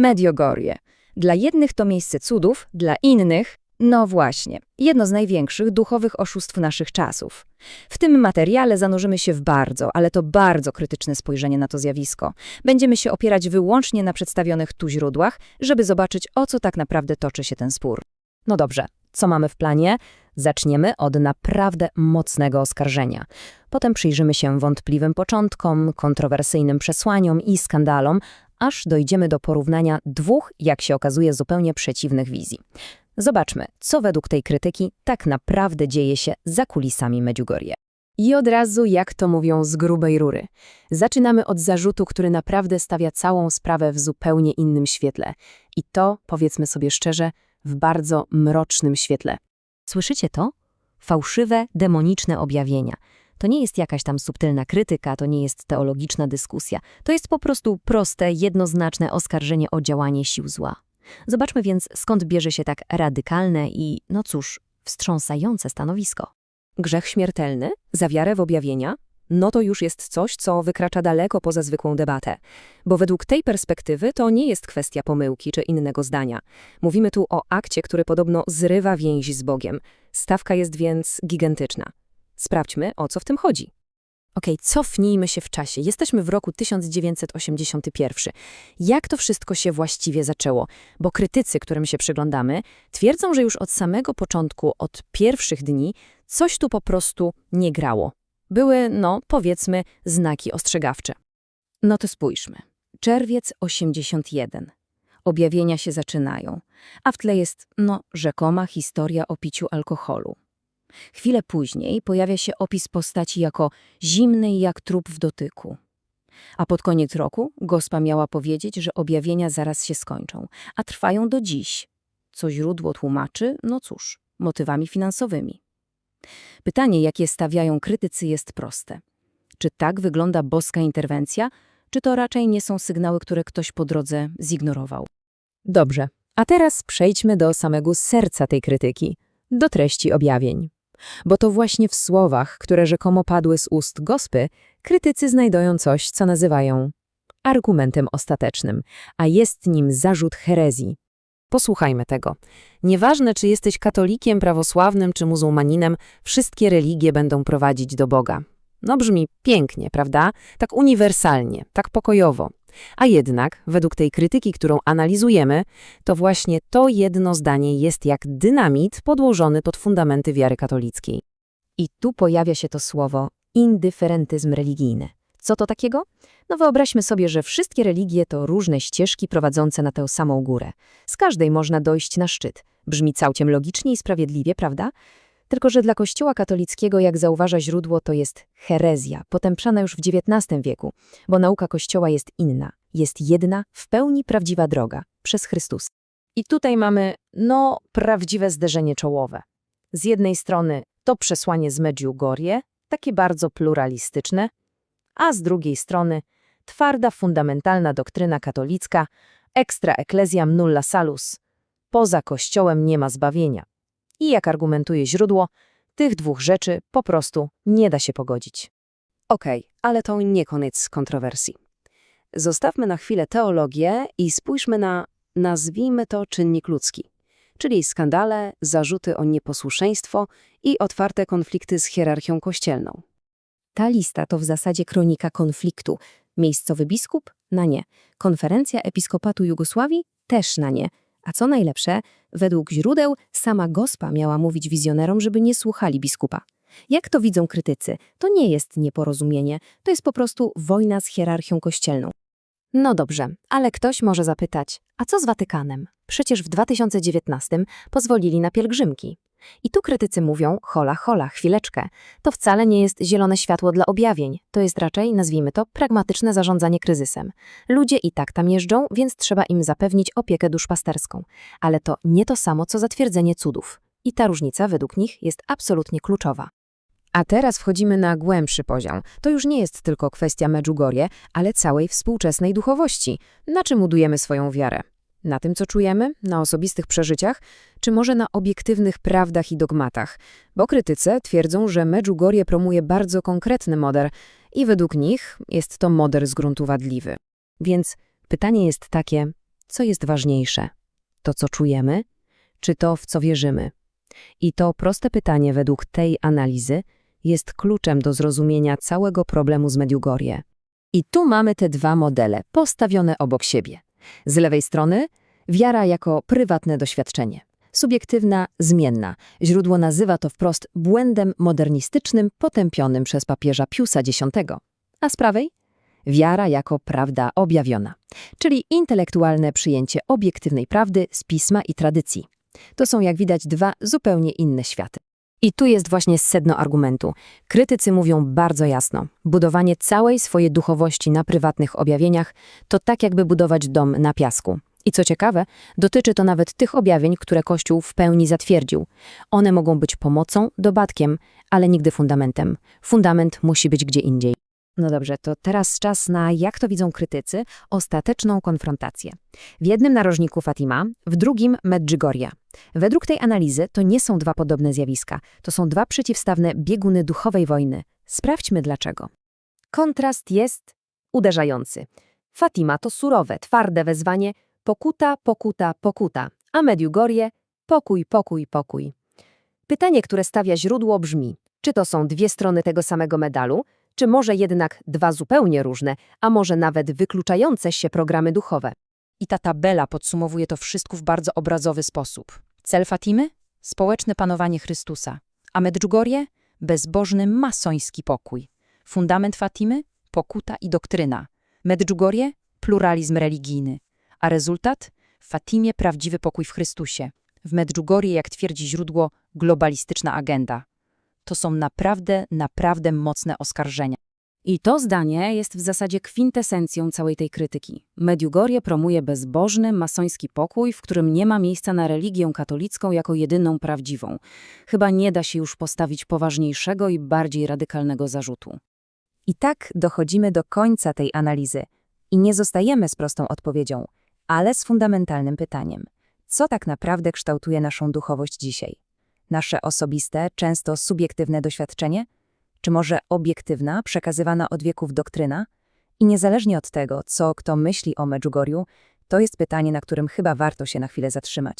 Medjugorje. Dla jednych to miejsce cudów, dla innych, no właśnie, jedno z największych duchowych oszustw naszych czasów. W tym materiale zanurzymy się w bardzo, ale to bardzo krytyczne spojrzenie na to zjawisko. Będziemy się opierać wyłącznie na przedstawionych tu źródłach, żeby zobaczyć, o co tak naprawdę toczy się ten spór. No dobrze, co mamy w planie? Zaczniemy od naprawdę mocnego oskarżenia. Potem przyjrzymy się wątpliwym początkom, kontrowersyjnym przesłaniom i skandalom, aż dojdziemy do porównania dwóch, jak się okazuje, zupełnie przeciwnych wizji. Zobaczmy, co według tej krytyki tak naprawdę dzieje się za kulisami Medjugorje. I od razu, jak to mówią, z grubej rury. Zaczynamy od zarzutu, który naprawdę stawia całą sprawę w zupełnie innym świetle. I to, powiedzmy sobie szczerze, w bardzo mrocznym świetle. Słyszycie to? Fałszywe, demoniczne objawienia. To nie jest jakaś tam subtelna krytyka, to nie jest teologiczna dyskusja. To jest po prostu proste, jednoznaczne oskarżenie o działanie sił zła. Zobaczmy więc, skąd bierze się tak radykalne i, no cóż, wstrząsające stanowisko. Grzech śmiertelny? Za wiarę w objawienia? No to już jest coś, co wykracza daleko poza zwykłą debatę. Bo według tej perspektywy to nie jest kwestia pomyłki czy innego zdania. Mówimy tu o akcie, który podobno zrywa więź z Bogiem. Stawka jest więc gigantyczna. Sprawdźmy, o co w tym chodzi. Okej, cofnijmy się w czasie. Jesteśmy w roku 1981. Jak to wszystko się właściwie zaczęło? Bo krytycy, którym się przyglądamy, twierdzą, że już od samego początku, od pierwszych dni, coś tu po prostu nie grało. Były, no, powiedzmy, znaki ostrzegawcze. No to spójrzmy. Czerwiec 81. Objawienia się zaczynają, a w tle jest, no, rzekoma historia o piciu alkoholu. Chwilę później pojawia się opis postaci jako zimnej jak trup w dotyku. A pod koniec roku gospa miała powiedzieć, że objawienia zaraz się skończą, a trwają do dziś, co źródło tłumaczy, no cóż, motywami finansowymi. Pytanie, jakie stawiają krytycy, jest proste. Czy tak wygląda boska interwencja, czy to raczej nie są sygnały, które ktoś po drodze zignorował? Dobrze, a teraz przejdźmy do samego serca tej krytyki, do treści objawień. Bo to właśnie w słowach, które rzekomo padły z ust gospy, krytycy znajdują coś, co nazywają argumentem ostatecznym, a jest nim zarzut herezji. Posłuchajmy tego. Nieważne, czy jesteś katolikiem, prawosławnym czy muzułmaninem, wszystkie religie będą prowadzić do Boga. No brzmi pięknie, prawda? Tak uniwersalnie, tak pokojowo. A jednak, według tej krytyki, którą analizujemy, to właśnie to jedno zdanie jest jak dynamit podłożony pod fundamenty wiary katolickiej. I tu pojawia się to słowo indyferentyzm religijny. Co to takiego? No wyobraźmy sobie, że wszystkie religie to różne ścieżki prowadzące na tę samą górę. Z każdej można dojść na szczyt. Brzmi całkiem logicznie i sprawiedliwie, prawda? Tylko, że dla Kościoła katolickiego, jak zauważa źródło, to jest herezja, potęprzana już w XIX wieku, bo nauka Kościoła jest inna. Jest jedna, w pełni prawdziwa droga, przez Chrystusa. I tutaj mamy, no, prawdziwe zderzenie czołowe. Z jednej strony to przesłanie z Medjugorje, takie bardzo pluralistyczne, a z drugiej strony twarda, fundamentalna doktryna katolicka, extra ecclesiam nulla salus. Poza Kościołem nie ma zbawienia. I jak argumentuje źródło, tych dwóch rzeczy po prostu nie da się pogodzić. Okej, ale to nie koniec kontrowersji. Zostawmy na chwilę teologię i spójrzmy na, nazwijmy to, czynnik ludzki, czyli skandale, zarzuty o nieposłuszeństwo i otwarte konflikty z hierarchią kościelną. Ta lista to w zasadzie kronika konfliktu. Miejscowy biskup? Na nie. Konferencja Episkopatu Jugosławii? Też na nie. A co najlepsze, według źródeł sama gospa miała mówić wizjonerom, żeby nie słuchali biskupa. Jak to widzą krytycy, to nie jest nieporozumienie, to jest po prostu wojna z hierarchią kościelną. No dobrze, ale ktoś może zapytać, a co z Watykanem? Przecież w 2019 pozwolili na pielgrzymki. I tu krytycy mówią, hola, hola, chwileczkę. To wcale nie jest zielone światło dla objawień. To jest raczej, nazwijmy to, pragmatyczne zarządzanie kryzysem. Ludzie i tak tam jeżdżą, więc trzeba im zapewnić opiekę duszpasterską. Ale to nie to samo, co zatwierdzenie cudów. I ta różnica według nich jest absolutnie kluczowa. A teraz wchodzimy na głębszy poziom. To już nie jest tylko kwestia Medjugorje, ale całej współczesnej duchowości. Na czym budujemy swoją wiarę? Na tym, co czujemy? Na osobistych przeżyciach? Czy może na obiektywnych prawdach i dogmatach? Bo krytycy twierdzą, że Medjugorje promuje bardzo konkretny model i według nich jest to model z gruntu wadliwy. Więc pytanie jest takie, Co jest ważniejsze? To, co czujemy, czy to, w co wierzymy? I to proste pytanie według tej analizy jest kluczem do zrozumienia całego problemu z Mediugorje. I tu mamy te dwa modele postawione obok siebie. Z lewej strony wiara jako prywatne doświadczenie. Subiektywna, zmienna. Źródło nazywa to wprost błędem modernistycznym potępionym przez papieża Piusa X. A z prawej? Wiara jako prawda objawiona, czyli intelektualne przyjęcie obiektywnej prawdy z pisma i tradycji. To są, jak widać, dwa zupełnie inne światy. I tu jest właśnie sedno argumentu. Krytycy mówią bardzo jasno: budowanie całej swojej duchowości na prywatnych objawieniach to tak, jakby budować dom na piasku. I co ciekawe, dotyczy to nawet tych objawień, które Kościół w pełni zatwierdził. One mogą być pomocą, dodatkiem, ale nigdy fundamentem. Fundament musi być gdzie indziej. No dobrze, to teraz czas na, jak to widzą krytycy, ostateczną konfrontację. W jednym narożniku Fatima, w drugim Medjugorje. Według tej analizy to nie są dwa podobne zjawiska, to są dwa przeciwstawne bieguny duchowej wojny. Sprawdźmy dlaczego. Kontrast jest uderzający. Fatima to surowe, twarde wezwanie pokuta, pokuta, pokuta, a Medjugorje pokój, pokój, pokój. Pytanie, które stawia źródło brzmi, czy to są dwie strony tego samego medalu, czy może jednak dwa zupełnie różne, a może nawet wykluczające się programy duchowe. I ta tabela podsumowuje to wszystko w bardzo obrazowy sposób. Cel Fatimy? Społeczne panowanie Chrystusa. A Medjugorje? Bezbożny masoński pokój. Fundament Fatimy? Pokuta i doktryna. Medjugorje? Pluralizm religijny. A rezultat? W Fatimie prawdziwy pokój w Chrystusie. W Medjugorje, jak twierdzi źródło, globalistyczna agenda. To są naprawdę, naprawdę mocne oskarżenia. I to zdanie jest w zasadzie kwintesencją całej tej krytyki. Mediugorje promuje bezbożny, masoński pokój, w którym nie ma miejsca na religię katolicką jako jedyną prawdziwą. Chyba nie da się już postawić poważniejszego i bardziej radykalnego zarzutu. I tak dochodzimy do końca tej analizy. I nie zostajemy z prostą odpowiedzią, ale z fundamentalnym pytaniem. Co tak naprawdę kształtuje naszą duchowość dzisiaj? Nasze osobiste, często subiektywne doświadczenie? Czy może obiektywna, przekazywana od wieków doktryna? I niezależnie od tego, co kto myśli o Medjugorju, to jest pytanie, na którym chyba warto się na chwilę zatrzymać.